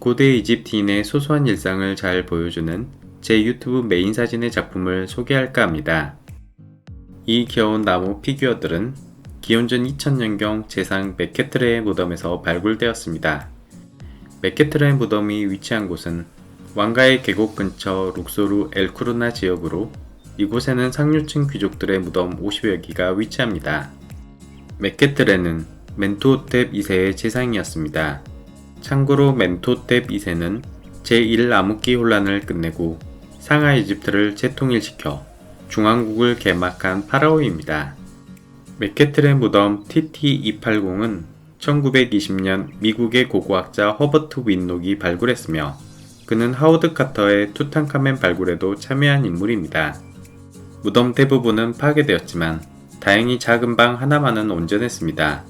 고대 이집트인의 소소한 일상을 잘 보여주는 제 유튜브 메인 사진의 작품을 소개할까 합니다. 이 귀여운 나무 피규어들은 기원전 2000년경 제상 메케트레의 무덤에서 발굴되었습니다. 메케트레의 무덤이 위치한 곳은 왕가의 계곡 근처 룩소르 엘쿠르나 지역으로 이곳에는 상류층 귀족들의 무덤 50여 기가 위치합니다. 메케트레는 멘투호텝 2세의 재상이었습니다. 참고로 멘투호텝 2세는 제1 암흑기 혼란을 끝내고 상하 이집트를 재통일시켜 중앙국을 개막한 파라오입니다. 메케트레 무덤 TT280은 1920년 미국의 고고학자 허버트 윈록이 발굴했으며 그는 하워드 카터의 투탕카멘 발굴에도 참여한 인물입니다. 무덤 대부분은 파괴되었지만 다행히 작은 방 하나만은 온전했습니다.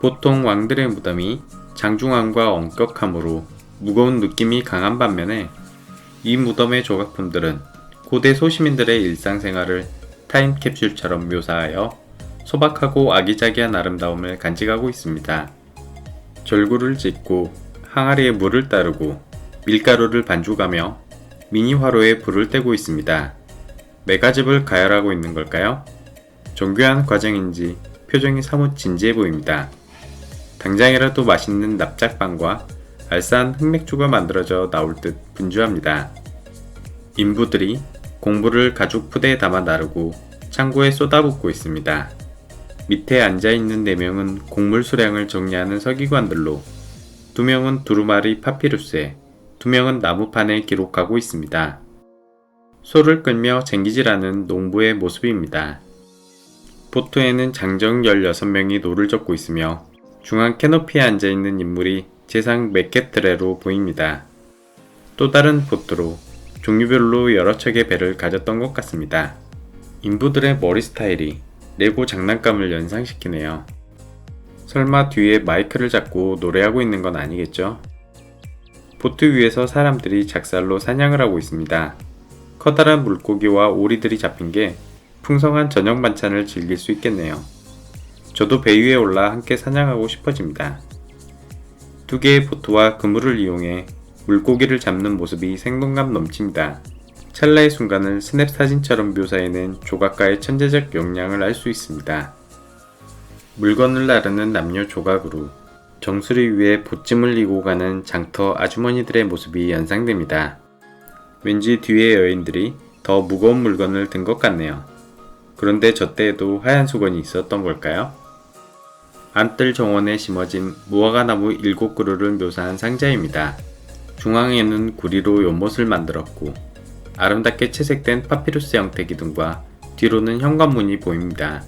보통 왕들의 무덤이 장중함과 엄격함으로 무거운 느낌이 강한 반면에 이 무덤의 조각품들은 고대 소시민들의 일상생활을 타임캡슐처럼 묘사하여 소박하고 아기자기한 아름다움을 간직하고 있습니다. 절구를 짓고 항아리에 물을 따르고 밀가루를 반죽하며 미니 화로에 불을 떼고 있습니다. 메가집을 가열하고 있는 걸까요? 정교한 과정인지 표정이 사뭇 진지해 보입니다. 당장이라도 맛있는 납작빵과 알싸한 흑맥주가 만들어져 나올 듯 분주합니다. 인부들이 공부를 가죽 푸대에 담아 나르고 창고에 쏟아붓고 있습니다. 밑에 앉아있는 4명은 곡물 수량을 정리하는 서기관들로 2명은 두루마리 파피루스에 2명은 나무판에 기록하고 있습니다. 소를 끌며 쟁기질하는 농부의 모습입니다. 보트에는 장정 16명이 노를 젓고 있으며 중앙 캐노피에 앉아 있는 인물이 제상 메케트레로 보입니다. 또 다른 보트로 종류별로 여러 척의 배를 가졌던 것 같습니다. 인부들의 머리 스타일이 레고 장난감을 연상시키네요. 설마 뒤에 마이크를 잡고 노래하고 있는 건 아니겠죠? 보트 위에서 사람들이 작살로 사냥을 하고 있습니다. 커다란 물고기와 오리들이 잡힌 게 풍성한 저녁 반찬을 즐길 수 있겠네요. 저도 배 위에 올라 함께 사냥하고 싶어집니다. 두 개의 보트와 그물을 이용해 물고기를 잡는 모습이 생동감 넘칩니다. 찰나의 순간을 스냅 사진처럼 묘사해낸 조각가의 천재적 역량을 알 수 있습니다. 물건을 나르는 남녀 조각으로 정수리 위에 보찜을 이고 가는 장터 아주머니들의 모습이 연상됩니다. 왠지 뒤에 여인들이 더 무거운 물건을 든 것 같네요. 그런데 저 때에도 하얀 수건이 있었던 걸까요? 안뜰 정원에 심어진 무화과 나무 일곱 그루를 묘사한 상자입니다. 중앙에는 구리로 연못을 만들었고 아름답게 채색된 파피루스 형태 기둥과 뒤로는 현관문이 보입니다.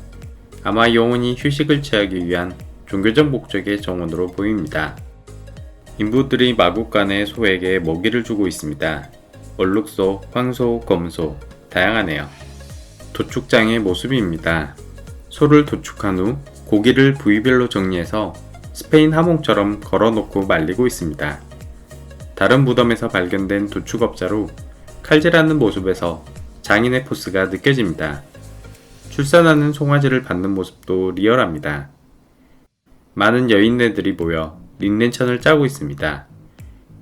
아마 영혼이 휴식을 취하기 위한 종교적 목적의 정원으로 보입니다. 인부들이 마국간의 소에게 먹이를 주고 있습니다. 얼룩소, 황소, 검소, 다양하네요. 도축장의 모습입니다. 소를 도축한 후 고기를 부위별로 정리해서 스페인 하몽처럼 걸어놓고 말리고 있습니다. 다른 무덤에서 발견된 도축업자로 칼질하는 모습에서 장인의 포스가 느껴집니다. 출산하는 송아지를 받는 모습도 리얼합니다. 많은 여인네들이 모여 린넨천을 짜고 있습니다.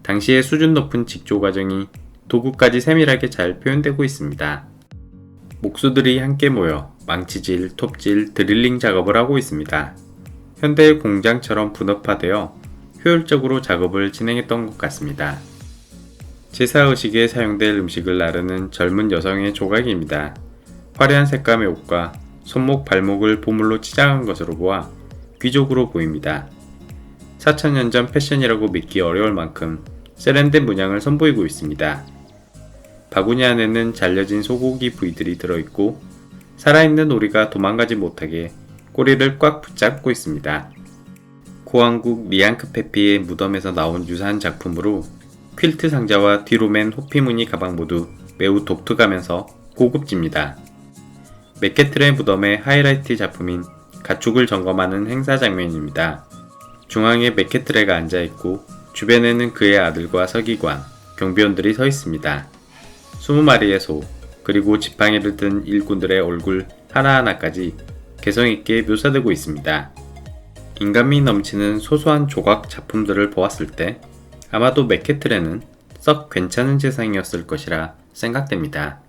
당시의 수준 높은 직조 과정이 도구까지 세밀하게 잘 표현되고 있습니다. 목수들이 함께 모여 망치질, 톱질, 드릴링 작업을 하고 있습니다. 현대의 공장처럼 분업화되어 효율적으로 작업을 진행했던 것 같습니다. 제사의식에 사용될 음식을 나르는 젊은 여성의 조각입니다. 화려한 색감의 옷과 손목, 발목을 보물로 치장한 것으로 보아 귀족으로 보입니다. 4천년 전 패션이라고 믿기 어려울 만큼 세련된 문양을 선보이고 있습니다. 바구니 안에는 잘려진 소고기 부위들이 들어있고 살아있는 오리가 도망가지 못하게 꼬리를 꽉 붙잡고 있습니다. 고왕국 리앙크 페피의 무덤에서 나온 유사한 작품으로 퀼트 상자와 뒤로 맨 호피무늬 가방 모두 매우 독특하면서 고급집니다. 메케트레 무덤의 하이라이트 작품인 가축을 점검하는 행사 장면입니다. 중앙에 메케트레가 앉아 있고 주변에는 그의 아들과 서기관, 경비원들이 서 있습니다. 20마리의 소, 그리고 지팡이를 든 일꾼들의 얼굴 하나하나까지 개성있게 묘사되고 있습니다. 인간미 넘치는 소소한 조각 작품들을 보았을 때 아마도 맥케틀에는 썩 괜찮은 재상이었을 것이라 생각됩니다.